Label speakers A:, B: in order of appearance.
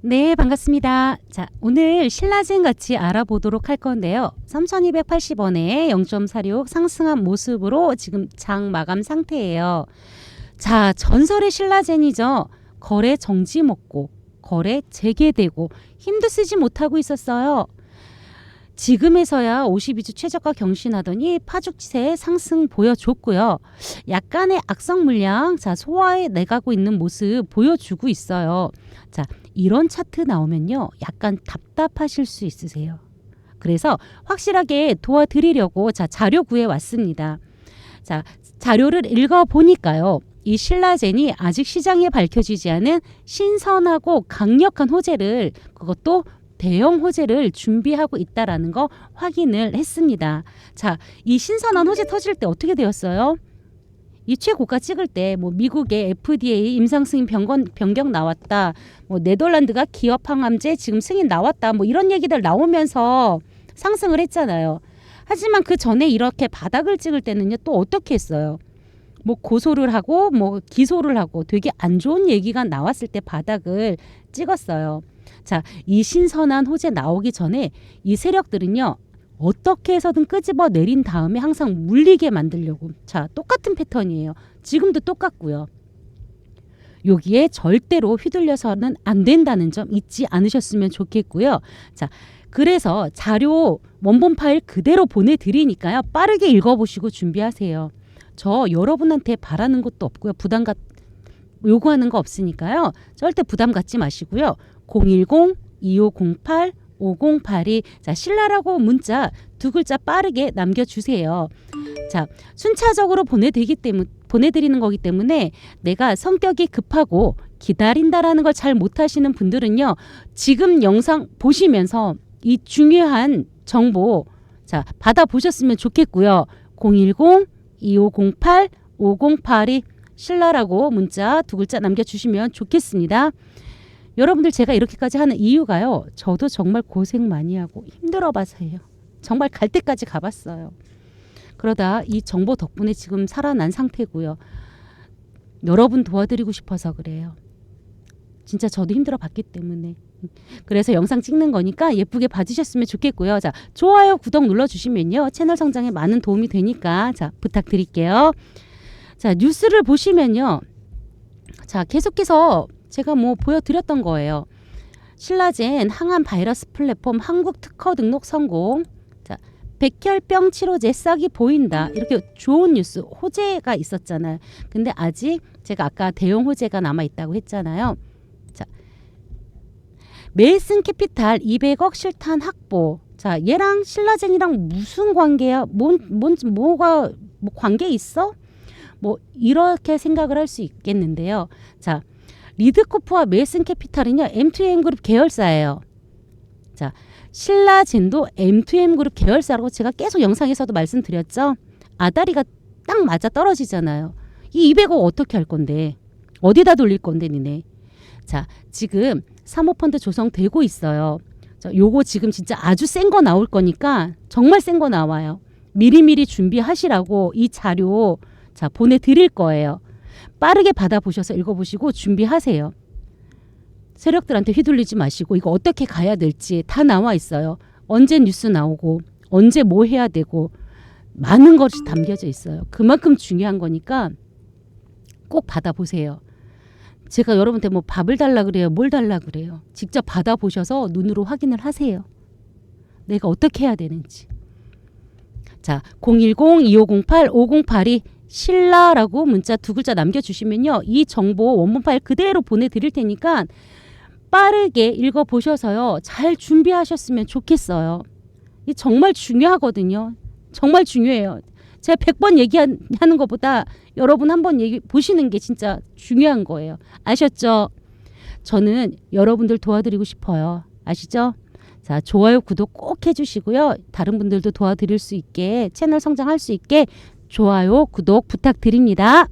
A: 네, 반갑습니다. 자, 오늘 신라젠 같이 알아보도록 할 건데요. 3,280원에 0.46 상승한 모습으로 지금 장 마감 상태예요. 자, 전설의 신라젠이죠. 거래 정지 먹고 거래 재개되고 힘도 쓰지 못하고 있었어요. 지금에서야 52주 최저가 경신하더니 파죽지세 상승 보여줬고요. 약간의 악성 물량 자 소화해 내가고 있는 모습 보여주고 있어요. 자 이런 차트 나오면요 약간 답답하실 수 있으세요. 그래서 확실하게 도와드리려고 자 자료 구해 왔습니다. 자 자료를 읽어 보니까요. 이 신라젠이 아직 시장에 밝혀지지 않은 신선하고 강력한 호재를 그것도 대형 호재를 준비하고 있다라는 거 확인을 했습니다. 자, 이 신선한 호재 터질 때 어떻게 되었어요? 이 최고가 찍을 때 뭐 미국의 FDA 임상 승인 변경, 변경 나왔다. 뭐 네덜란드가 기업 항암제 지금 승인 나왔다. 뭐 이런 얘기들 나오면서 상승을 했잖아요. 하지만 그 전에 이렇게 바닥을 찍을 때는요 또 어떻게 했어요? 뭐 고소를 하고 뭐 기소를 하고 되게 안 좋은 얘기가 나왔을 때 바닥을 찍었어요. 자, 이 신선한 호재 나오기 전에 이 세력들은요. 어떻게 해서든 끄집어 내린 다음에 항상 물리게 만들려고. 자, 똑같은 패턴이에요. 지금도 똑같고요. 여기에 절대로 휘둘려서는 안 된다는 점 잊지 않으셨으면 좋겠고요. 자, 그래서 자료 원본 파일 그대로 보내드리니까요. 빠르게 읽어보시고 준비하세요. 저 여러분한테 바라는 것도 없고요. 부담 갖 요구하는 거 없으니까요. 절대 부담 갖지 마시고요. 010-2508 5082. 자, 신라라고 문자 두 글자 빠르게 남겨주세요. 자, 순차적으로 보내드리기 때문, 보내드리는 거기 때문에 내가 성격이 급하고 기다린다라는 걸 잘 못하시는 분들은요, 지금 영상 보시면서 이 중요한 정보, 자, 받아보셨으면 좋겠고요. 010-2508-5082 신라라고 문자 두 글자 남겨주시면 좋겠습니다. 여러분들 제가 이렇게까지 하는 이유가요. 저도 정말 고생 많이 하고 힘들어 봐서예요. 정말 갈 때까지 가봤어요. 그러다 이 정보 덕분에 지금 살아난 상태고요. 여러분 도와드리고 싶어서 그래요. 진짜 저도 힘들어 봤기 때문에. 그래서 영상 찍는 거니까 예쁘게 봐주셨으면 좋겠고요. 자, 좋아요, 구독 눌러주시면요. 채널 성장에 많은 도움이 되니까 자, 부탁드릴게요. 자, 뉴스를 보시면요. 자, 계속해서 제가 뭐 보여드렸던 거예요. 신라젠 항암 바이러스 플랫폼 한국 특허 등록 성공. 자, 백혈병 치료제 싹이 보인다. 이렇게 좋은 뉴스 호재가 있었잖아요. 근데 아직 제가 아까 대형 호재가 남아 있다고 했잖아요. 자, 메이슨 캐피탈 200억 실탄 확보. 자, 얘랑 신라젠이랑 무슨 관계야? 뭔, 뭔, 뭐가 뭐 관계 있어? 뭐 이렇게 생각을 할 수 있겠는데요. 자, 리드코프와 메이슨 캐피탈은요 M2M 그룹 계열사예요. 자, 신라젠도 M2M 그룹 계열사라고 제가 계속 영상에서도 말씀드렸죠. 아다리가 딱 맞아 떨어지잖아요. 이 200억 어떻게 할 건데? 어디다 돌릴 건데 니네? 자, 지금 사모펀드 조성되고 있어요. 자, 요거 지금 진짜 아주 센 거 나올 거니까 정말 센 거 나와요. 미리미리 준비하시라고 이 자료 자 보내드릴 거예요. 빠르게 받아보셔서 읽어보시고 준비하세요. 세력들한테 휘둘리지 마시고 이거 어떻게 가야 될지 다 나와 있어요. 언제 뉴스 나오고 언제 뭐 해야 되고 많은 것이 담겨져 있어요. 그만큼 중요한 거니까 꼭 받아보세요. 제가 여러분한테 뭐 밥을 달라 그래요. 뭘 달라 그래요. 직접 받아보셔서 눈으로 확인을 하세요. 내가 어떻게 해야 되는지. 자, 010-2508-5082 신라라고 문자 두 글자 남겨주시면요. 이 정보 원본 파일 그대로 보내드릴 테니까 빠르게 읽어보셔서요. 잘 준비하셨으면 좋겠어요. 이 정말 중요하거든요. 정말 중요해요. 제가 100번 얘기하는 것보다 여러분 한 번 얘기 보시는 게 진짜 중요한 거예요. 아셨죠? 저는 여러분들 도와드리고 싶어요. 아시죠? 자, 좋아요, 구독 꼭 해주시고요. 다른 분들도 도와드릴 수 있게 채널 성장할 수 있게 좋아요, 구독 부탁드립니다.